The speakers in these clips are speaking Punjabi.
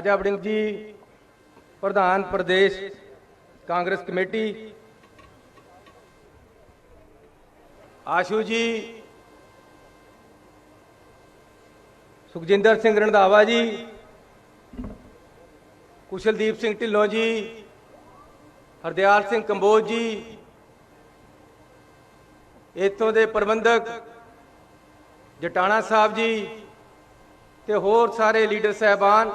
ਰਾਜਾ ਵੜਿੰਗ ਜੀ, ਪ੍ਰਧਾਨ ਪ੍ਰਦੇਸ਼ ਕਾਂਗਰਸ ਕਮੇਟੀ, ਆਸ਼ੂ ਜੀ, ਸੁਖਜਿੰਦਰ ਸਿੰਘ ਰੰਧਾਵਾ ਜੀ, ਕੁਸ਼ਲਦੀਪ ਸਿੰਘ ਢਿੱਲੋਂ ਜੀ, ਹਰਦਿਆਲ ਸਿੰਘ ਕੰਬੋਜ ਜੀ, ਇੱਥੋਂ ਦੇ ਪ੍ਰਬੰਧਕ ਜਟਾਣਾ ਸਾਹਿਬ ਜੀ ਤੇ ਹੋਰ ਸਾਰੇ ਲੀਡਰ ਸਹਿਬਾਨ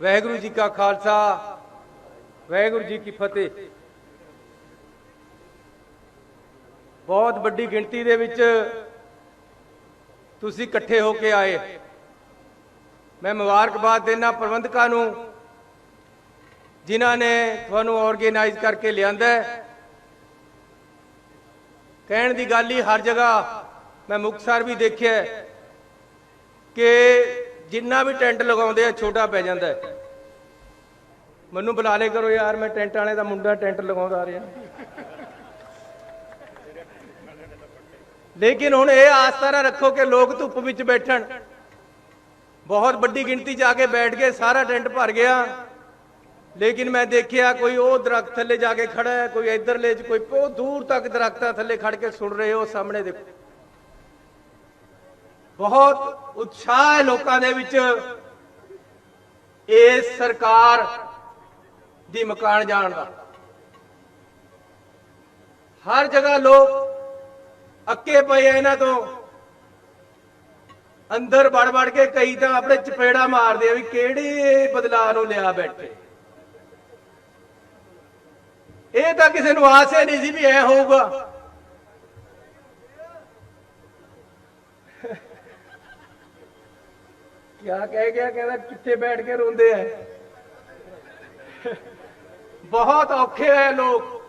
ਵਾਹਿਗੁਰੂ ਜੀ ਕਾ ਖਾਲਸਾ, ਵਾਹਿਗੁਰੂ ਜੀ ਕੀ ਫਤਿਹ। ਬਹੁਤ ਵੱਡੀ ਗਿਣਤੀ ਦੇ ਵਿੱਚ ਤੁਸੀਂ ਇਕੱਠੇ ਹੋ ਕੇ ਆਏ। ਮੈਂ ਮੁਬਾਰਕਬਾਦ ਦੇਣਾ ਪ੍ਰਬੰਧਕਾਂ ਨੂੰ, ਜਿਨ੍ਹਾਂ ਨੇ ਤੁਹਾਨੂੰ ਆਰਗੇਨਾਈਜ਼ ਕਰਕੇ ਲਿਆਂਦਾ ਕਹਿਣ ਦੀ ਗੱਲ ਹੀ ਹਰ ਜਗ੍ਹਾ ਮੈਂ ਮੁਕਤਸਰ ਵੀ ਦੇਖਿਆ ਕਿ ਜਿੰਨਾ ਵੀ ਟੈਂਟ ਲਗਾਉਂਦੇ ਆ, ਛੋਟਾ ਪੈ ਜਾਂਦਾ ਹੈ। ਮੈਨੂੰ ਬੁਲਾ ਲੇ ਕਰੋ ਯਾਰ, ਮੈਂ ਟੈਂਟ ਵਾਲੇ ਦਾ ਮੁੰਡਾ ਟੈਂਟ ਲਗਾਉਂਦਾ ਆ ਰਿਹਾ। ਲੇਕਿਨ ਹੁਣ ਇਹ ਆਸ ਰੱਖੋ ਕਿ ਲੋਕ ਧੁੱਪ ਵਿੱਚ ਬੈਠਣ। ਬਹੁਤ ਵੱਡੀ ਗਿਣਤੀ ਜਾ ਕੇ ਬੈਠ ਗਏ ਸਾਰਾ ਟੈਂਟ ਭਰ ਗਿਆ। ਲੇਕਿਨ ਮੈਂ ਦੇਖਿਆ ਕੋਈ ਉਹ ਦਰਖਤ ਥੱਲੇ ਜਾ ਕੇ ਖੜਾ ਹੈ, ਕੋਈ ਇੱਧਰਲੇ ਚ, ਕੋਈ ਬਹੁਤ ਦੂਰ ਤੱਕ ਦਰਖਤਾਂ ਥੱਲੇ ਖੜ ਕੇ ਸੁਣ ਰਹੇ ਹੋ, ਸਾਹਮਣੇ ਦੇਖੋ। ਬਹੁਤ ਉਤਸ਼ਾਹ ਹੈ ਲੋਕਾਂ ਦੇ ਵਿੱਚ ਇਸ ਸਰਕਾਰ ਦੀ ਮਕਾਨ ਜਾਣ ਦਾ। ਹਰ ਜਗ੍ਹਾ ਲੋਕ ਅੱਕੇ ਪਏ ਆ ਇਹਨਾਂ ਤੋਂ। ਅੰਦਰ ਵੜ ਵੜ ਕੇ ਕਈ ਤਾਂ ਆਪਣੇ ਚਪੇੜਾ ਮਾਰਦੇ ਆ ਵੀ ਕਿਹੜੇ ਬਦਲਾਅ ਨੂੰ ਲਿਆ ਬੈਠੇ। ਇਹ ਤਾਂ ਕਿਸੇ ਨੂੰ ਆਸ ਹੀ ਨਹੀਂ ਸੀ ਵੀ ਐ ਹੋਊਗਾ। ਕਿਆ ਕਹਿ ਗਿਆ, ਕਹਿੰਦਾ ਕਿੱਥੇ ਬੈਠ ਕੇ ਰੋਂਦੇ ਐ? ਬਹੁਤ ਔਖੇ ਐ ਲੋਕ।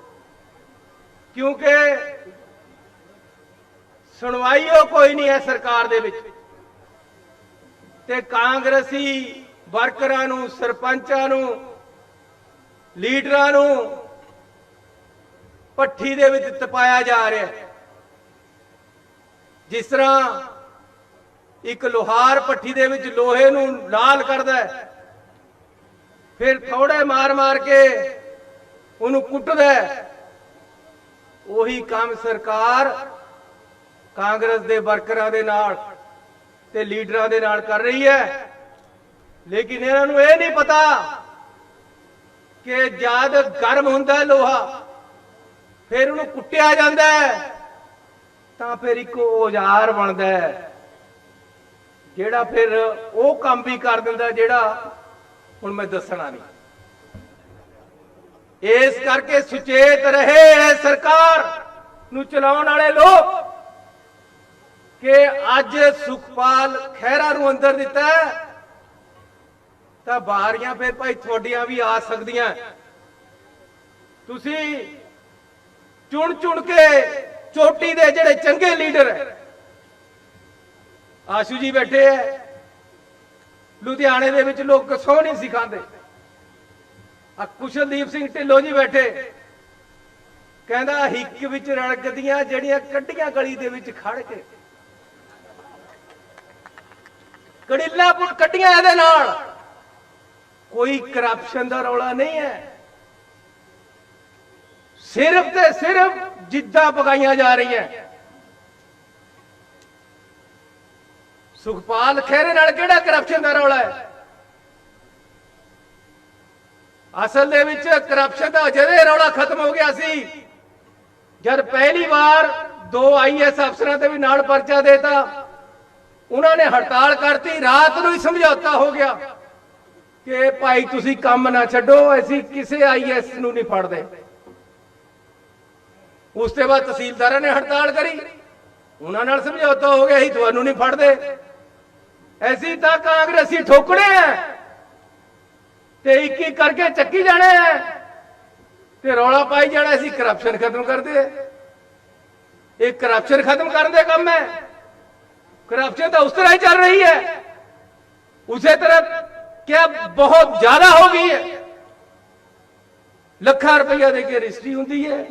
ਕਿਉਂਕਿ ਸੁਣਵਾਈ ਉਹ ਕੋਈ ਨਹੀਂ ਹੈ ਸਰਕਾਰ ਦੇ ਵਿੱਚ। ਤੇ ਕਾਂਗਰਸੀ ਵਰਕਰਾਂ ਨੂੰ, ਸਰਪੰਚਾਂ ਨੂੰ, ਲੀਡਰਾਂ ਨੂੰ ਪੱਠੀ ਦੇ ਵਿੱਚ ਤਪਾਇਆ ਜਾ ਰਿਹਾ। ਜਿਸ ਤਰ੍ਹਾਂ ਇੱਕ ਲੋਹਾਰ ਪੱਠੀ ਦੇ ਵਿੱਚ ਲੋਹੇ ਨੂੰ ਲਾਲ ਕਰਦਾ ਹੈ। ਫਿਰ ਥੋੜੇ ਮਾਰ-ਮਾਰ ਕੇ ਉਹਨੂੰ ਕੁੱਟਦਾ ਹੈ। ਉਹੀ ਕੰਮ ਸਰਕਾਰ ਕਾਂਗਰਸ ਦੇ ਵਰਕਰਾਂ ਦੇ ਨਾਲ ਤੇ ਲੀਡਰਾਂ ਦੇ ਨਾਲ ਕਰ ਰਹੀ ਹੈ। ਲੇਕਿਨ ਇਹਨਾਂ ਨੂੰ ਇਹ ਨਹੀਂ ਪਤਾ ਕਿ ਜਦ ਗਰਮ ਹੁੰਦਾ ਲੋਹਾ, ਫਿਰ ਉਹਨੂੰ ਕੁੱਟਿਆ ਜਾਂਦਾ ਤਾਂ ਫਿਰ ਇੱਕ ਔਜ਼ਾਰ ਬਣਦਾ ਹੈ। ਜਿਹੜਾ ਫਿਰ ਉਹ ਕੰਮ ਵੀ ਕਰ ਦਿੰਦਾ ਜਿਹੜਾ ਹੁਣ ਮੈਂ ਦੱਸਣਾ ਨਹੀਂ। ਇਸ ਕਰਕੇ ਸੁਚੇਤ ਰਹੇ ਇਹ ਸਰਕਾਰ ਨੂੰ ਚਲਾਉਣ ਵਾਲੇ ਲੋਕ ਕਿ ਅੱਜ ਸੁਖਪਾਲ ਖਹਿਰਾ ਨੂੰ ਅੰਦਰ ਦਿੱਤਾ ਤਾਂ ਬਾਹਰੀਆਂ ਫਿਰ ਭਾਈ ਤੁਹਾਡੀਆਂ ਵੀ ਆ ਸਕਦੀਆਂ। ਤੁਸੀਂ ਚੁਣ ਚੁਣ ਕੇ ਚੋਟੀ ਦੇ ਜਿਹੜੇ ਚੰਗੇ ਲੀਡਰ ਹੈ ਆਸ਼ੂ ਜੀ ਬੈਠੇ ਐ। ਲੁਧਿਆਣੇ ਦੇ ਵਿੱਚ ਲੋਕ ਸੌ ਨਹੀਂ ਸਿਖਾਉਂਦੇ ਆ ਕੁਸ਼ਲਦੀਪ ਸਿੰਘ ਢਿੱਲੋਂ ਜੀ ਬੈਠੇ। ਕਹਿੰਦਾ, ਹਿੱਕ ਵਿੱਚ ਰੜਕਦੀਆਂ ਜਿਹੜੀਆਂ ਕੱਢੀਆਂ ਗਲੀ ਦੇ ਵਿੱਚ ਖੜ ਕੇ। ਕੜਿੱਲਾ ਪੁੱਟ ਕੱਢੀਆਂ ਇਹਦੇ ਨਾਲ। ਕੋਈ ਕਰਪਸ਼ਨ ਦਾ ਰੌਲਾ ਨਹੀਂ ਹੈ ਸਿਰਫ ਤੇ ਸਿਰਫ ਜਿੱਦਾਂ ਪਕਾਈਆਂ ਜਾ ਰਹੀਆਂ। ਸੁਖਪਾਲ ਖਹਿਰੇ ਨਾਲ ਕਿਹੜਾ ਕਰਪਸ਼ਨ ਦਾ ਰੌਲਾ ਹੈ? ਅਸਲ ਦੇ ਵਿੱਚ ਕਰਪਸ਼ਨ ਦਾ ਜਦੇ ਰੌਲਾ ਖਤਮ ਹੋ ਗਿਆ ਸੀ। ਜਦ ਪਹਿਲੀ ਵਾਰ ਦੋ ਆਈਐਸ ਅਫਸਰਾਂ ਤੇ ਵੀ ਨਾਲ ਪਰਚਾ ਦੇਤਾ, ਉਹਨਾਂ ਨੇ ਹੜਤਾਲ ਕਰਤੀ, ਰਾਤ ਨੂੰ ਹੀ ਸਮਝੌਤਾ ਹੋ ਗਿਆ ਕਿ ਭਾਈ ਤੁਸੀਂ ਕੰਮ ਨਾ ਛੱਡੋ, ਅਸੀਂ ਕਿਸੇ ਆਈਐਸ ਨੂੰ ਨਹੀਂ ਫੜਦੇ। ਉਸ ਤੋਂ ਬਾਅਦ ਤਹਿਸੀਲਦਾਰਾਂ ਨੇ ਹੜਤਾਲ ਕਰੀ। ਉਹਨਾਂ ਨਾਲ ਸਮਝੌਤਾ ਹੋ ਗਿਆ ਸੀ ਤੁਹਾਨੂੰ ਨਹੀਂ ਫੜਦੇ। ਐਸੀ ਤਾਂ ਕਾਂਗਰਸੀ ਠੋਕਣੇ ਐ। ਤੇ ਇੱਕ ਇੱਕ ਕਰਕੇ ਚੱਕੀ ਜਾਣੇ ਐ। ਤੇ ਰੌਲਾ ਪਾਈ ਜਾਣਾ ਅਸੀਂ ਕਰਪਸ਼ਨ ਖਤਮ ਕਰਦੇ ਐ। ਇਹ ਕਰਪਸ਼ਨ ਖਤਮ ਕਰਨ ਦੇ ਕੰਮ ਐ। ਕਰਪਸ਼ਨ ਤਾਂ ਉਸ ਤਰ੍ਹਾਂ ਹੀ ਚੱਲ ਰਹੀ ਐ। ਉਸੇ ਤਰ੍ਹਾਂ ਕਿਆ ਬਹੁਤ ਜ਼ਿਆਦਾ ਹੋ ਗਈ ਐ। ਲੱਖਾਂ ਰੁਪਈਆ ਦੇ ਕੇ ਰਜਿਸਟਰੀ ਹੁੰਦੀ ਹੈ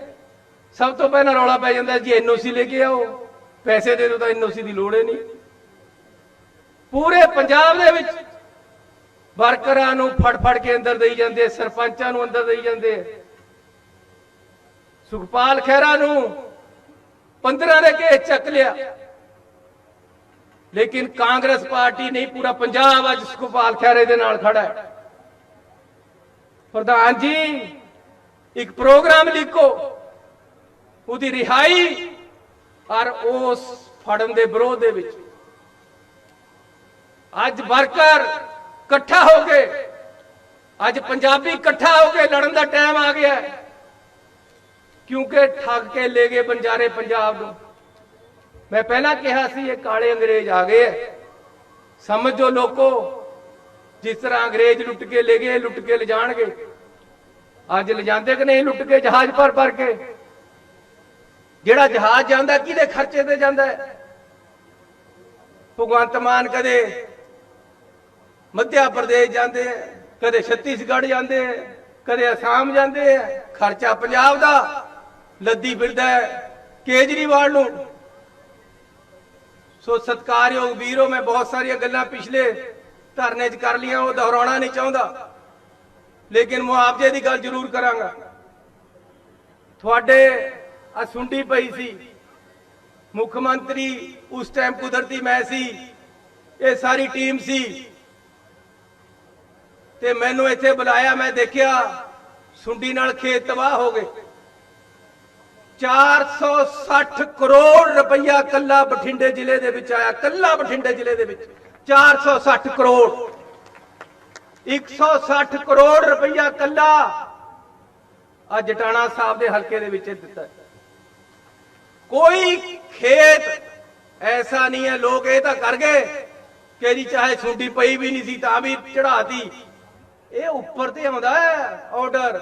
ਸਭ ਤੋਂ ਪਹਿਲਾਂ ਰੌਲਾ ਪੈ ਜਾਂਦਾ ਜੀ ਐਨਓਸੀ ਲੈ ਕੇ ਆਓ। ਪੈਸੇ ਦੇ ਦੋ ਤਾਂ ਐਨਓਸੀ ਦੀ ਲੋੜ ਹੀ ਨਹੀਂ। ਪੂਰੇ ਪੰਜਾਬ ਦੇ ਵਿੱਚ ਵਰਕਰਾਂ ਨੂੰ ਫੜ ਫੜ ਕੇ ਅੰਦਰ ਦੇਈ ਜਾਂਦੇ ਸਰਪੰਚਾਂ ਨੂੰ ਅੰਦਰ ਦੇਈ ਜਾਂਦੇ ਸੁਖਪਾਲ ਖਹਿਰਾ ਨੂੰ 15 ਦੇ ਕੇਸ ਚੱਕ ਲਿਆ। ਲੇਕਿਨ ਕਾਂਗਰਸ ਪਾਰਟੀ ਨਹੀਂ, ਪੂਰਾ ਪੰਜਾਬ ਅੱਜ ਸੁਖਪਾਲ ਖਹਿਰੇ ਦੇ ਨਾਲ ਖੜਾ ਹੈ। ਪ੍ਰਧਾਨ ਜੀ, ਇੱਕ ਪ੍ਰੋਗਰਾਮ ਲਿਖੋ। ਉਹਦੀ ਰਿਹਾਈ ਔਰ ਉਸ ਫੜਨ ਦੇ ਵਿਰੋਧ ਦੇ ਵਿੱਚ। ਅੱਜ ਵਰਕਰ ਇਕੱਠਾ ਹੋ ਗਏ ਅੱਜ ਪੰਜਾਬੀ ਇਕੱਠਾ ਹੋ ਕੇ ਲੜਨ ਦਾ ਟਾਈਮ ਆ ਗਿਆ ਕਿਉਂਕਿ ਠੱਗ ਕੇ ਲੈ ਗਏ ਬੰਜਾਰੇ ਪੰਜਾਬ ਨੂੰ। ਮੈਂ ਪਹਿਲਾਂ ਕਿਹਾ ਸੀ, ਇਹ ਕਾਲੇ ਅੰਗਰੇਜ਼ ਆ ਗਏ ਸਮਝੋ ਲੋਕੋ, ਜਿਸ ਤਰ੍ਹਾਂ ਅੰਗਰੇਜ਼ ਲੁੱਟ ਕੇ ਲੈ ਗਏ, ਲੁੱਟ ਕੇ ਲਿਜਾਣਗੇ। ਅੱਜ ਲਿਜਾਂਦੇ ਕਿ ਨਹੀਂ? ਲੁੱਟ ਕੇ ਜਹਾਜ਼ ਭਰ ਭਰ ਕੇ। ਜਿਹੜਾ ਜਹਾਜ਼ ਜਾਂਦਾ, ਕਿਹਦੇ ਖਰਚੇ ਤੇ ਜਾਂਦਾ ਭਗਵੰਤ ਮਾਨ ਕਦੇ ਮੱਧਿਆ ਪ੍ਰਦੇਸ਼ ਜਾਂਦੇ ਹੈ ਕਦੇ ਛੱਤੀਸਗੜ੍ਹ ਜਾਂਦੇ ਹੈ ਕਦੇ ਅਸਾਮ ਜਾਂਦੇ ਹੈ ਖਰਚਾ ਪੰਜਾਬ ਦਾ ਲੱਦੀ ਫਿਰਦਾ ਕੇਜਰੀਵਾਲ ਨੂੰ। ਸੋ ਸਤਕਾਰਯੋਗ ਵੀਰੋ, ਮੈਂ ਬਹੁਤ ਸਾਰੀਆਂ ਗੱਲਾਂ ਪਿਛਲੇ ਧਰਨੇ 'ਚ ਕਰ ਲੀਆਂ ਉਹ ਦੁਹਰਾਉਣਾ ਨਹੀਂ ਚਾਹੁੰਦਾ। ਲੇਕਿਨ ਮੁਆਵਜ਼ੇ ਦੀ ਗੱਲ ਜ਼ਰੂਰ ਕਰਾਂਗਾ। ਤੁਹਾਡੇ ਆ ਸੁੰਡੀ ਪਈ ਸੀ। ਮੁੱਖ ਮੰਤਰੀ ਉਸ ਟਾਈਮ ਕੁਦਰਤੀ ਮੈਂ ਸੀ, ਇਹ ਸਾਰੀ ਟੀਮ ਸੀ। ਤੇ ਮੈਨੂੰ ਇੱਥੇ ਬੁਲਾਇਆ, ਮੈਂ ਦੇਖਿਆ ਸੁੰਡੀ ਨਾਲ ਖੇਤ ਤਬਾਹ ਹੋ ਗਏ। 460 ਕਰੋੜ ਰੁਪਈਆ ਕੱਲਾ ਬਠਿੰਡੇ ਜ਼ਿਲ੍ਹੇ ਦੇ ਵਿੱਚ ਆਇਆ, ਕੱਲਾ ਬਠਿੰਡੇ ਜ਼ਿਲ੍ਹੇ ਦੇ ਵਿੱਚ 460 ਕਰੋੜ। 160 ਕਰੋੜ ਰੁਪਈਆ ਕੱਲਾ ਆ ਜਟਾਣਾ ਸਾਹਿਬ ਦੇ ਹਲਕੇ ਦੇ ਵਿੱਚ ਦਿੱਤਾ। ਕੋਈ ਖੇਤ ਐਸਾ ਨਹੀਂ ਹੈ, ਲੋਕ ਇਹ ਤਾਂ ਕਰ ਗਏ ਕਿ ਜੀ ਚਾਹੇ ਸੁੰਡੀ ਪਈ ਵੀ ਨਹੀਂ ਸੀ ਤਾਂ ਵੀ ਚੜਾਤੀ ਇਹ ਉੱਪਰ ਤੇ ਆਉਂਦਾ ਹੈ ਆਰਡਰ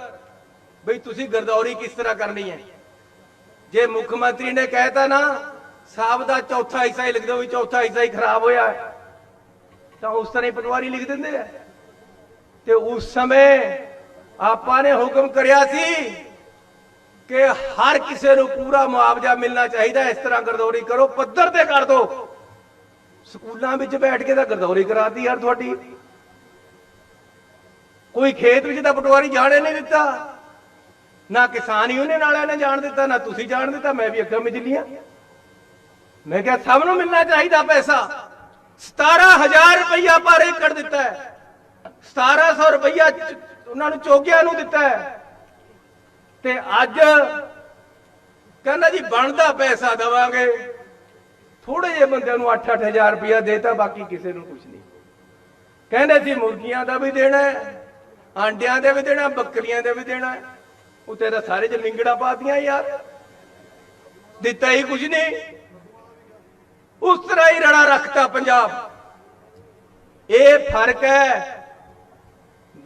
ਬਈ ਤੁਸੀਂ ਗਰਦੌਰੀ ਕਿਸ ਤਰ੍ਹਾਂ ਕਰਨੀ ਹੈ? ਜੇ ਮੁੱਖ ਮੰਤਰੀ ਨੇ ਕਹਿਤਾ ਨਾ ਸਾਹਿਬ ਦਾ ਚੌਥਾ ਹਿੱਸਾ ਹੀ ਲਿਖ ਦਿਓ ਵੀ ਚੌਥਾ ਹਿੱਸਾ ਹੀ ਖਰਾਬ ਹੋਇਆ ਹੈ, ਤਾਂ ਉਸ ਤਰ੍ਹਾਂ ਹੀ ਪਟਵਾਰੀ ਲਿਖ ਦਿੰਦੇ ਆ। ਤੇ ਉਸ ਸਮੇਂ ਆਪਾਂ ਨੇ ਹੁਕਮ ਕਰਿਆ ਸੀ ਕਿ ਹਰ ਕਿਸੇ ਨੂੰ ਪੂਰਾ ਮੁਆਵਜ਼ਾ ਮਿਲਣਾ ਚਾਹੀਦਾ ਇਸ ਤਰ੍ਹਾਂ ਗਰਦੌਰੀ ਕਰੋ ਪੱਧਰ ਤੇ ਕਰ ਦਿਓ ਸਕੂਲਾਂ ਵਿੱਚ ਬੈਠ ਕੇ ਤਾਂ ਗਰਦੌਰੀ ਕਰਾਤੀ ਯਾਰ ਤੁਹਾਡੀ। ਕੋਈ ਖੇਤ ਵਿੱਚ ਤਾਂ ਪਟਵਾਰੀ ਜਾਣੇ ਨਹੀਂ ਦਿੱਤਾ। ਨਾ ਕਿਸਾਨ ਯੂਨੀਅਨ ਵਾਲਿਆਂ ਨੇ ਜਾਣ ਦਿੱਤਾ, ਨਾ ਤੁਸੀਂ ਜਾਣ ਦਿੱਤਾ, ਮੈਂ ਵੀ ਅੱਗਾ ਮਿਜਲੀਆਂ ਮੈਂ ਕਿਹਾ ਸਭ ਨੂੰ ਮਿਲਣਾ ਚਾਹੀਦਾ ਪੈਸਾ। 17000 ਰੁਪਇਆ ਪਰ ਏਕੜ ਦਿੱਤਾ ਹੈ। 1700 ਰੁਪਇਆ ਉਹਨਾਂ ਨੂੰ ਚੋਗਿਆਂ ਨੂੰ ਦਿੱਤਾ ਹੈ। ਤੇ ਅੱਜ ਕਹਿੰਦਾ ਜੀ, ਬਣਦਾ ਪੈਸਾ ਦਵਾਂਗੇ। ਥੋੜੇ ਜਿਹੇ ਬੰਦਿਆਂ ਨੂੰ 8-8000 ਰੁਪਇਆ ਦੇਤਾ, ਬਾਕੀ ਕਿਸੇ ਨੂੰ ਕੁਝ ਨਹੀਂ। ਕਹਿੰਦੇ ਸੀ, ਮੁਰਗੀਆਂ ਦਾ ਵੀ ਦੇਣਾ ਹੈ। ਆਂਡਿਆਂ ਦੇ ਵੀ ਦੇਣਾ, ਬੱਕਰੀਆਂ ਦੇ ਵੀ ਦੇਣਾ। ਉਹ ਤੇਰਾ ਸਾਰੇ ਚ ਲਿੰਗੜਾ ਪਾਤੀਆਂ ਯਾਰ। ਦਿੱਤਾ ਹੀ ਕੁਝ ਨਹੀਂ। ਉਸ ਤਰ੍ਹਾਂ ਹੀ ਰੜਾ ਰੱਖਤਾ ਪੰਜਾਬ। ਇਹ ਫ਼ਰਕ ਹੈ।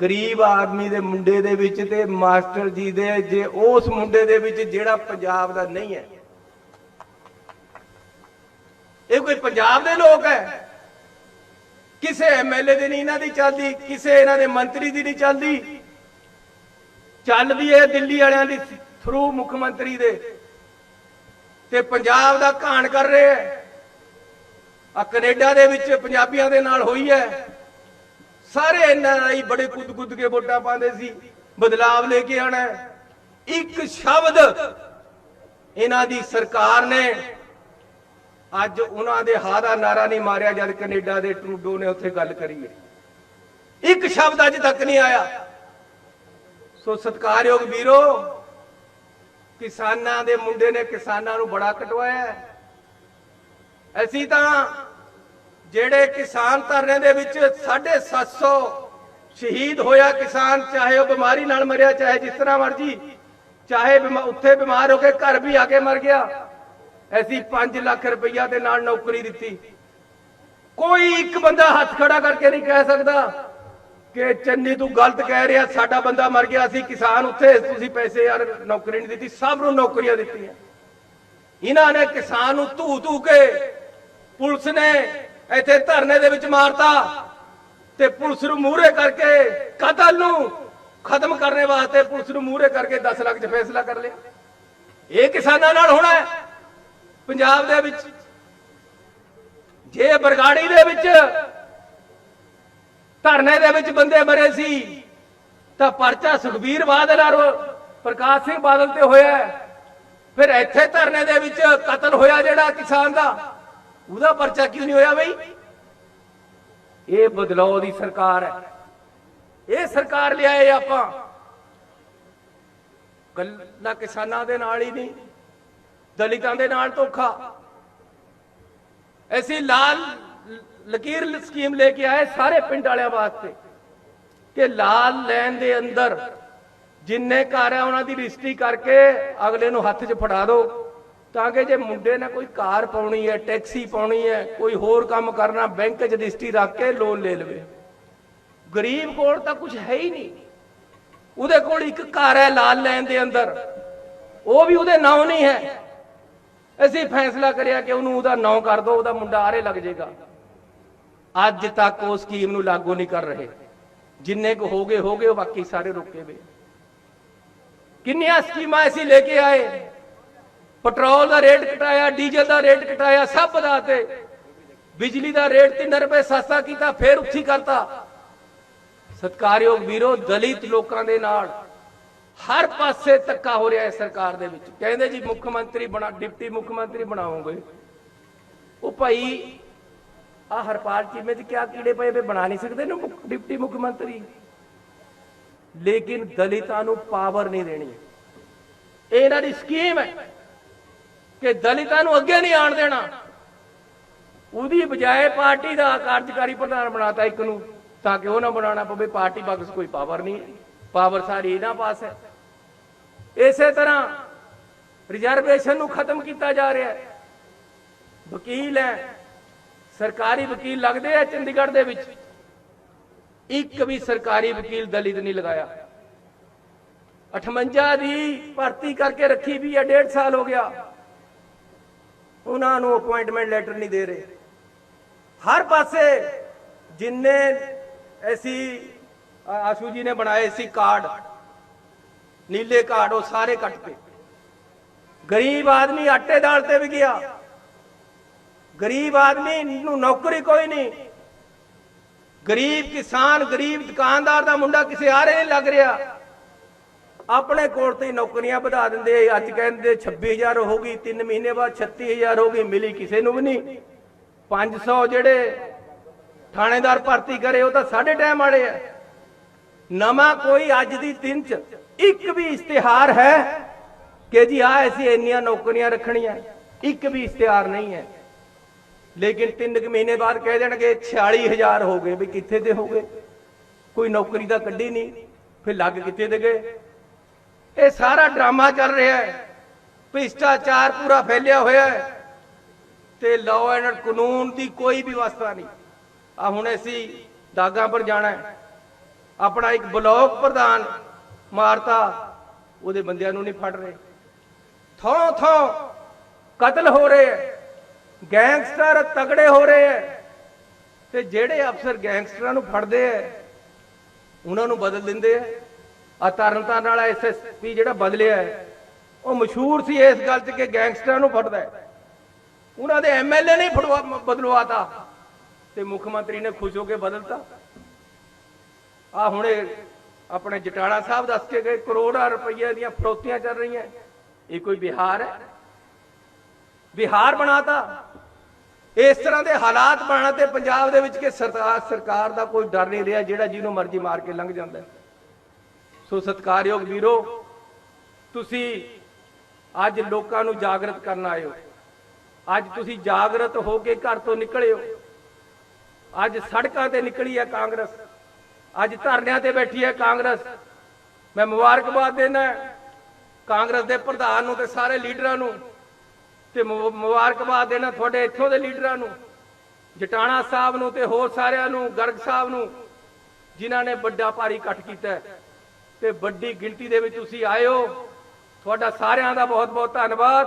ਗਰੀਬ ਆਦਮੀ ਦੇ ਮੁੰਡੇ ਦੇ ਵਿੱਚ ਤੇ ਮਾਸਟਰ ਜੀ ਦੇ, ਜੇ ਉਸ ਮੁੰਡੇ ਦੇ ਵਿੱਚ ਜਿਹੜਾ ਪੰਜਾਬ ਦਾ ਨਹੀਂ ਹੈ। ਇਹ ਕੋਈ ਪੰਜਾਬ ਦੇ ਲੋਕ ਹੈ। ਕਿਸੇ ਐਮਐਲਏ ਦੀ ਨਹੀਂ ਇਹਨਾਂ ਦੀ ਚੱਲਦੀ, ਕਿਸੇ ਇਹਨਾਂ ਦੇ ਮੰਤਰੀ ਦੀ ਨਹੀਂ ਚੱਲਦੀ। ਚੱਲਦੀ ਹੈ ਦਿੱਲੀ ਵਾਲਿਆਂ ਦੀ ਥਰੂ ਮੁੱਖ ਮੰਤਰੀ ਦੇ। ਤੇ ਪੰਜਾਬ ਦਾ ਘਾਣ ਕਰ ਰਹੇ ਹੈ। ਆ ਕੈਨੇਡਾ ਦੇ ਵਿੱਚ ਪੰਜਾਬੀਆਂ ਦੇ ਨਾਲ ਹੋਈ ਹੈ। ਸਾਰੇ ਐਨਆਰਆਈ ਬੜੇ ਕੁੱਦ ਕੁੱਦ ਕੇ ਵੋਟਾਂ ਪਾਉਂਦੇ ਸੀ। ਬਦਲਾਵ ਲੈ ਕੇ ਆਣਾ ਇੱਕ ਸ਼ਬਦ ਇਹਨਾਂ ਦੀ ਸਰਕਾਰ ਨੇ ਅੱਜ ਉਹਨਾਂ ਦੇ ਹਾ ਦਾ ਨਾਰਾ ਨਹੀਂ ਮਾਰਿਆ ਜਦ ਕੈਨੇਡਾ ਦੇ ਟਰੂਡੋ ਨੇ ਉੱਥੇ ਗੱਲ ਕਰੀ ਹੈ। ਇੱਕ ਸ਼ਬਦ ਅੱਜ ਤੱਕ ਨਹੀਂ ਆਇਆ। ਸੋ ਸਤਿਕਾਰਯੋਗ ਵੀਰੋ, ਕਿਸਾਨਾਂ ਦੇ ਮੁੰਡੇ ਨੇ ਕਿਸਾਨਾਂ ਨੂੰ ਬੜਾ ਕਟਵਾਇਆ ਅਸੀਂ ਤਾਂ ਜਿਹੜੇ ਕਿਸਾਨ ਧਰਨੇ ਦੇ ਵਿੱਚ 750 ਸ਼ਹੀਦ ਹੋਇਆ ਕਿਸਾਨ, ਚਾਹੇ ਉਹ ਬਿਮਾਰੀ ਨਾਲ ਮਰਿਆ, ਚਾਹੇ ਜਿਸ ਤਰ੍ਹਾਂ ਮਰਜ਼ੀ, ਚਾਹੇ ਬਿਮਾ- ਉੱਥੇ ਬਿਮਾਰ ਹੋ ਕੇ ਘਰ ਵੀ ਆ ਕੇ ਮਰ ਗਿਆ। ਅਸੀਂ 5 ਲੱਖ ਰੁਪਈਆ ਦੇ ਨਾਲ ਨੌਕਰੀ ਦਿੱਤੀ। ਕੋਈ ਇੱਕ ਬੰਦਾ ਹੱਥ ਖੜਾ ਕਰਕੇ ਨਹੀਂ ਕਹਿ ਸਕਦਾ ਕਿ ਚੰਨੀ ਤੂੰ ਗਲਤ ਕਹਿ ਰਿਹਾ, ਸਾਡਾ ਬੰਦਾ ਮਰ ਗਿਆ ਸੀ ਕਿਸਾਨ ਉੱਥੇ, ਤੁਸੀਂ ਪੈਸੇ ਯਾਰ ਨੌਕਰੀ ਨਹੀਂ ਦਿੱਤੀ, ਸਭ ਨੂੰ ਨੌਕਰੀਆਂ ਦਿੱਤੀਆਂ। ਇਹਨਾਂ ਨੇ ਕਿਸਾਨ ਨੂੰ ਧੂ ਧੂ ਕੇ ਪੁਲਿਸ ਨੇ ਇੱਥੇ ਧਰਨੇ ਦੇ ਵਿੱਚ ਮਾਰਤਾ ਤੇ ਪੁਲਿਸ ਨੂੰ ਮੂਹਰੇ ਕਰਕੇ ਕਤਲ ਨੂੰ ਖਤਮ ਕਰਨੇ ਵਾਸਤੇ ਪੁਲਿਸ ਨੂੰ ਮੂਹਰੇ ਕਰਕੇ 10 ਲੱਖ 'ਚ ਫੈਸਲਾ ਕਰ ਲਿਆ। ਇਹ ਕਿਸਾਨਾਂ ਨਾਲ ਹੋਣਾ ਹੈ। ਪੰਜਾਬ ਦੇ ਵਿੱਚ, ਜੇ ਬਰਗਾੜੀ ਦੇ ਵਿੱਚ ਧਰਨੇ ਦੇ ਵਿੱਚ ਬੰਦੇ ਮਰੇ ਸੀ, ਤਾਂ ਪਰਚਾ ਸੁਖਬੀਰ ਬਾਦਲ ਔਰ ਪ੍ਰਕਾਸ਼ ਸਿੰਘ ਬਾਦਲ ਤੇ ਹੋਇਆ ਫਿਰ ਇੱਥੇ ਧਰਨੇ ਦੇ ਵਿੱਚ ਕਤਲ ਹੋਇਆ ਜਿਹੜਾ ਕਿਸਾਨ ਦਾ, ਉਹਦਾ ਪਰਚਾ ਕਿਉਂ ਨਹੀਂ ਹੋਇਆ ਬਈ? ਇਹ ਬਦਲਾਅ ਦੀ ਸਰਕਾਰ ਹੈ। ਇਹ ਸਰਕਾਰ ਲਿਆਏ ਆਪਾਂ। ਗੱਲਾਂ ਕਿਸਾਨਾਂ ਦੇ ਨਾਲ ਹੀ ਨਹੀਂ। ਦਲਿਤਾਂ ਦੇ ਨਾਲ ਧੋਖਾ। ਐਸੀ ਲਾਲ ਲਕੀਰ ਸਕੀਮ ਲੈ ਕੇ ਆਏ ਸਾਰੇ ਪਿੰਡ ਵਾਲਿਆਂ ਵਾਸਤੇ ਕਿ ਲਾਲ ਲੈਣ ਦੇ ਅੰਦਰ ਜਿੰਨੇ ਘਰ ਆ ਉਹਨਾਂ ਦੀ ਰਜਿਸਟਰੀ ਕਰਕੇ ਅਗਲੇ ਨੂੰ ਹੱਥ 'ਚ ਫੜਾ ਦਿਓ ਤਾਂ ਕਿ ਜੇ ਮੁੰਡੇ ਨੇ ਕੋਈ ਕਾਰ ਪਾਉਣੀ ਹੈ, ਟੈਕਸੀ ਪਾਉਣੀ ਹੈ, ਕੋਈ ਹੋਰ ਕੰਮ ਕਰਨਾ, ਬੈਂਕ 'ਚ ਰਜਿਸਟਰੀ ਰੱਖ ਕੇ ਲੋਨ ਲੈ ਲਵੇ। ਗਰੀਬ ਕੋਲ ਤਾਂ ਕੁਝ ਹੈ ਹੀ ਨਹੀਂ। ਉਹਦੇ ਕੋਲ ਇੱਕ ਘਰ ਹੈ ਲਾਲ ਲੈਣ ਦੇ ਅੰਦਰ। ਉਹ ਵੀ ਉਹਦੇ ਨਾਂ ਨਹੀਂ ਹੈ। ਅਸੀਂ ਫੈਸਲਾ ਕਰਿਆ ਕਿ ਉਹਨੂੰ ਉਹਦਾ ਨਾਂ ਕਰ ਦਿਓ, ਉਹਦਾ ਮੁੰਡਾ ਆਰੇ ਲੱਗ ਜਾਏਗਾ। ਅੱਜ ਤੱਕ ਉਹ ਸਕੀਮ ਨੂੰ ਲਾਗੂ ਨਹੀਂ ਕਰ ਰਹੇ। ਜਿੰਨੇ ਕੁ ਹੋ ਗਏ ਹੋ ਗਏ, ਉਹ ਬਾਕੀ ਸਾਰੇ ਰੁਕੇ ਵੇ। ਕਿੰਨੀਆਂ ਸਕੀਮਾਂ ਅਸੀਂ ਲੈ ਕੇ ਆਏ। ਪੈਟਰੋਲ ਦਾ ਰੇਟ ਘਟਾਇਆ, ਡੀਜ਼ਲ ਦਾ ਰੇਟ ਘਟਾਇਆ, ਸਭ ਵਧਾਤੇ ਬਿਜਲੀ ਦਾ ਰੇਟ 3 ਰੁਪਏ ਸਸਤਾ ਕੀਤਾ, ਫੇਰ ਉੱਥੀ ਕਰਤਾ। ਸਤਕਾਰਯੋਗ ਵੀਰੋ, ਦਲਿਤ ਲੋਕਾਂ ਦੇ ਨਾਲ ਹਰ ਪਾਸੇ ਧੱਕਾ ਹੋ ਰਿਹਾ ਹੈ ਸਰਕਾਰ ਦੇ ਵਿੱਚ। ਕਹਿੰਦੇ ਜੀ ਮੁੱਖ ਮੰਤਰੀ ਬਣਾ, ਡਿਪਟੀ ਮੁੱਖ ਮੰਤਰੀ ਬਣਾਓਗੇ। ਉਹ ਭਾਈ ਆ ਹਰਪਾਲ ਚੀਮੇ ਚ ਕਿਆ ਕੀੜੇ ਪਏ ਵੇ ਬਣਾ ਨਹੀਂ ਸਕਦੇ ਨਾ ਮੁੱਖ- ਡਿਪਟੀ ਮੁੱਖ ਮੰਤਰੀ? ਲੇਕਿਨ ਦਲਿਤਾਂ ਨੂੰ ਪਾਵਰ ਨਹੀਂ ਦੇਣੀ ਇਹ ਇਹਨਾਂ ਦੀ ਸਕੀਮ ਹੈ ਕਿ ਦਲਿਤਾਂ ਨੂੰ ਅੱਗੇ ਨਹੀਂ ਆਣ ਦੇਣਾ। ਉਹਦੀ ਬਜਾਏ ਪਾਰਟੀ ਦਾ ਕਾਰਜਕਾਰੀ ਪ੍ਰਧਾਨ ਬਣਾਤਾ ਇੱਕ ਨੂੰ, ਤਾਂ ਕਿ ਉਹ ਨਾ ਬਣਾਉਣਾ ਪਵੇ। ਪਾਰਟੀ ਬਖਸ਼ ਕੋਈ ਪਾਵਰ ਨਹੀਂ ਹੈ। ਪਾਵਰ ਸਾਰੀ ਇਹਨਾਂ ਪਾਸ ਹੈ। ਇਸੇ ਤਰ੍ਹਾਂ ਰਿਜ਼ਰਵੇਸ਼ਨ ਨੂੰ ਖਤਮ ਕੀਤਾ ਜਾ ਰਿਹਾ ਹੈ। ਵਕੀਲ ਹੈ, ਸਰਕਾਰੀ ਵਕੀਲ ਲੱਗਦੇ ਆ ਚੰਡੀਗੜ੍ਹ ਦੇ ਵਿੱਚ। ਇੱਕ ਵੀ ਸਰਕਾਰੀ ਵਕੀਲ ਦਲਿਤ ਨਹੀਂ ਲਗਾਇਆ। 58 ਦੀ ਭਰਤੀ ਕਰਕੇ ਰੱਖੀ ਵੀ ਹੈ ਡੇਢ ਸਾਲ ਹੋ ਗਿਆ। ਉਹਨਾਂ ਨੂੰ ਅਪਾਇੰਟਮੈਂਟ ਲੈਟਰ ਨਹੀਂ ਦੇ ਰਹੇ। ਹਰ ਪਾਸੇ ਜਿੰਨੇ ਐਸੀ ਆਸ਼ੂ ਜੀ ਨੇ ਬਣਾਏ ਸੀ ਕਾਰਡ ਨੀਲੇ ਕਾਰਡ ਉਹ ਸਾਰੇ ਕੱਟ ਪਏ ਗਰੀਬ ਆਦਮੀ ਆਟੇ ਦਾਲ ਤੇ ਵੀ ਗਿਆ। ਗਰੀਬ ਆਦਮੀ ਨੂੰ ਨੌਕਰੀ ਕੋਈ ਨਹੀਂ। ਗਰੀਬ ਕਿਸਾਨ, ਗਰੀਬ ਦੁਕਾਨਦਾਰ ਦਾ ਮੁੰਡਾ ਕਿਸੇ ਆਰੇ ਨਹੀਂ ਲੱਗ ਰਿਹਾ। ਆਪਣੇ ਕੋਲ ਤੇ ਨੌਕਰੀਆਂ ਵਧਾ ਦਿੰਦੇ। ਅੱਜ ਕਹਿੰਦੇ 26000 ਹੋ ਗਈ 3 ਮਹੀਨੇ ਬਾਅਦ 36000 ਹੋ ਗਈ, ਮਿਲੀ ਕਿਸੇ ਨੂੰ ਵੀ ਨਹੀਂ। 500 ਜਿਹੜੇ ਥਾਣੇਦਾਰ ਭਰਤੀ ਕਰੇ, ਉਹ ਤਾਂ ਸਾਡੇ ਟਾਈਮ ਵਾਲੇ ਆ। ਨਵਾਂ ਕੋਈ ਅੱਜ ਦੀ ਦਿਨ ਚ ਇੱਕ ਵੀ ਇਸ਼ਤਿਹਾਰ ਹੈ ਕਿ ਜੀ ਆ ਅਸੀਂ ਇੰਨੀਆਂ ਨੌਕਰੀਆਂ ਰੱਖਣੀਆਂ, ਇੱਕ ਵੀ ਇਸ਼ਤਿਹਾਰ ਨਹੀਂ ਹੈ। ਲੇਕਿਨ 3 ਕੁ ਮਹੀਨੇ ਬਾਅਦ ਕਹਿ ਦੇਣਗੇ 46000 ਹੋ ਗਏ ਵੀ ਕਿੱਥੇ ਤੇ ਹੋ ਗਏ। ਕੋਈ ਨੌਕਰੀ ਤਾਂ ਕੱਢੀ ਨਹੀਂ, ਫਿਰ ਲੱਗ ਕਿੱਥੇ ਦੇ ਗਏ? ਇਹ ਸਾਰਾ ਡਰਾਮਾ ਚੱਲ ਰਿਹਾ ਹੈ। ਭ੍ਰਿਸ਼ਟਾਚਾਰ ਪੂਰਾ ਫੈਲਿਆ ਹੋਇਆ ਹੈ ਤੇ ਲਾਅ ਐਂਡ ਕਾਨੂੰਨ ਦੀ ਕੋਈ ਵਿਵਸਥਾ ਨਹੀਂ। ਆ ਹੁਣ ਅਸੀਂ ਦਾਗਾ ਪਰ ਜਾਣਾ ਹੈ। ਆਪਣਾ ਇੱਕ ਬਲਾਕ ਪ੍ਰਧਾਨ ਮਾਰਤਾ, ਉਹਦੇ ਬੰਦਿਆਂ ਨੂੰ ਨਹੀਂ ਫੜ ਰਹੇ। ਥੋਂ ਥੋਂ ਕਤਲ ਹੋ ਰਹੇ ਹੈ, ਗੈਂਗਸਟਰ ਤਗੜੇ ਹੋ ਰਹੇ ਹੈ। ਤੇ ਜਿਹੜੇ ਅਫਸਰ ਗੈਂਗਸਟਰਾਂ ਨੂੰ ਫੜਦੇ ਹੈ, ਉਹਨਾਂ ਨੂੰ ਬਦਲ ਦਿੰਦੇ ਹੈ। ਆ ਤਰਨਤਾਰਨ ਵਾਲਾ ਐਸਐਸਪੀ ਜਿਹੜਾ ਬਦਲਿਆ ਹੈ, ਉਹ ਮਸ਼ਹੂਰ ਸੀ ਇਸ ਗੱਲ 'ਚ ਕਿ ਗੈਂਗਸਟਰਾਂ ਨੂੰ ਫੜਦਾ ਹੈ। ਉਹਨਾਂ ਦੇ ਐਮਐਲਏ ਨੇ ਫੜਵਾ ਬਦਲਵਾਤਾ। ਤੇ ਮੁੱਖ ਮੰਤਰੀ ਨੇ ਖੁਸ਼ ਹੋ ਕੇ ਬਦਲਤਾ। ਆ ਹੁਣੇ ਆਪਣੇ ਜਟਾਣਾ ਸਾਹਿਬ ਦੱਸ ਕੇ ਗਏ, ਕਰੋੜਾਂ ਰੁਪਈਆ ਦੀਆਂ ਫਰੋਤੀਆਂ ਚੱਲ ਰਹੀਆਂ। ਇਹ ਕੋਈ ਬਿਹਾਰ ਹੈ? ਬਿਹਾਰ ਬਣਾਤਾ। ਇਸ ਤਰ੍ਹਾਂ ਦੇ ਹਾਲਾਤ ਬਣਾ ਤੇ ਪੰਜਾਬ ਦੇ ਵਿੱਚ ਕਿ ਸਰਕਾਰ ਸਰਕਾਰ ਦਾ ਕੋਈ ਡਰ ਨਹੀਂ ਰਿਹਾ, ਜਿਹੜਾ ਜਿਹਨੂੰ ਮਰਜ਼ੀ ਮਾਰ ਕੇ ਲੰਘ ਜਾਂਦਾ ਸੋ ਸਤਿਕਾਰਯੋਗ ਵੀਰੋ, ਤੁਸੀਂ ਅੱਜ ਲੋਕਾਂ ਨੂੰ ਜਾਗਰਤ ਕਰਨ ਆਏ ਹੋ। ਅੱਜ ਤੁਸੀਂ ਜਾਗਰਤ ਹੋ ਕੇ ਘਰ ਤੋਂ ਨਿਕਲੇ ਹੋ। ਅੱਜ ਸੜਕਾਂ ਤੇ ਨਿਕਲੀ ਹੈ ਕਾਂਗਰਸ। ਅੱਜ ਧਰਨਿਆਂ ਤੇ ਬੈਠੀ ਹੈ ਕਾਂਗਰਸ। ਮੈਂ ਮੁਬਾਰਕਬਾਦ ਦੇਣਾ ਕਾਂਗਰਸ ਦੇ ਪ੍ਰਧਾਨ ਨੂੰ ਤੇ ਸਾਰੇ ਲੀਡਰਾਂ ਨੂੰ ਤੇ ਮੁਬਾਰਕਬਾਦ ਦੇਣਾ ਤੁਹਾਡੇ ਇੱਥੋਂ ਦੇ ਲੀਡਰਾਂ ਨੂੰ, ਜਟਾਣਾ ਸਾਹਿਬ ਨੂੰ ਤੇ ਹੋਰ ਸਾਰਿਆਂ ਨੂੰ, ਗਰਗ ਸਾਹਿਬ ਨੂੰ, ਜਿਨ੍ਹਾਂ ਨੇ ਵੱਡਾ ਭਾਰੀ ਇਕੱਠ ਕੀਤਾ ਤੇ ਵੱਡੀ ਗਿਣਤੀ ਦੇ ਵਿੱਚ ਤੁਸੀਂ ਆਏ ਹੋ। ਤੁਹਾਡਾ ਸਾਰਿਆਂ ਦਾ ਬਹੁਤ ਬਹੁਤ ਧੰਨਵਾਦ।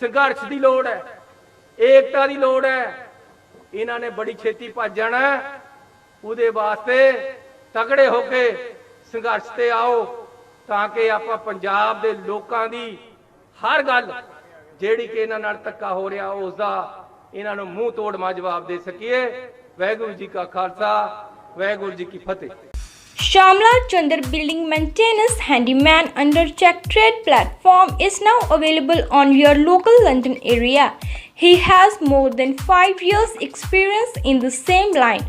ਸੰਘਰਸ਼ ਦੀ ਲੋੜ ਹੈ, ਏਕਤਾ ਦੀ ਲੋੜ ਹੈ। ਇਹਨਾਂ ਨੇ ਬੜੀ ਛੇਤੀ ਭੱਜ ਜਾਣਾ ਉਹਦੇ ਵਾਸਤੇ ਤਗੜੇ ਹੋ ਕੇ ਸੰਘਰਸ਼ ਤੇ ਆਓ ਤਾਂ ਕਿ ਆਪਾਂ ਪੰਜਾਬ ਦੇ ਲੋਕਾਂ ਦੀ ਹਰ ਗੱਲ ਜਿਹੜੀ ਕਿ ਇਹਨਾਂ ਨਾਲ ਧੱਕਾ ਹੋ ਰਿਹਾ ਉਸ ਦਾ ਇਹਨਾਂ ਨੂੰ ਮੂੰਹ ਤੋੜ ਮਾ ਜਵਾਬ ਦੇ ਸਕੀਏ ਵਾਹਿਗੁਰੂ ਜੀ ਕਾ ਖਾਲਸਾ ਵਾਹਿਗੁਰੂ ਜੀ ਕੀ ਫਤਿਹ Shamla Chandar Building Maintenance Handyman under Check Trade platform is now available on your local London area. He has more than 5 years experience in the same line.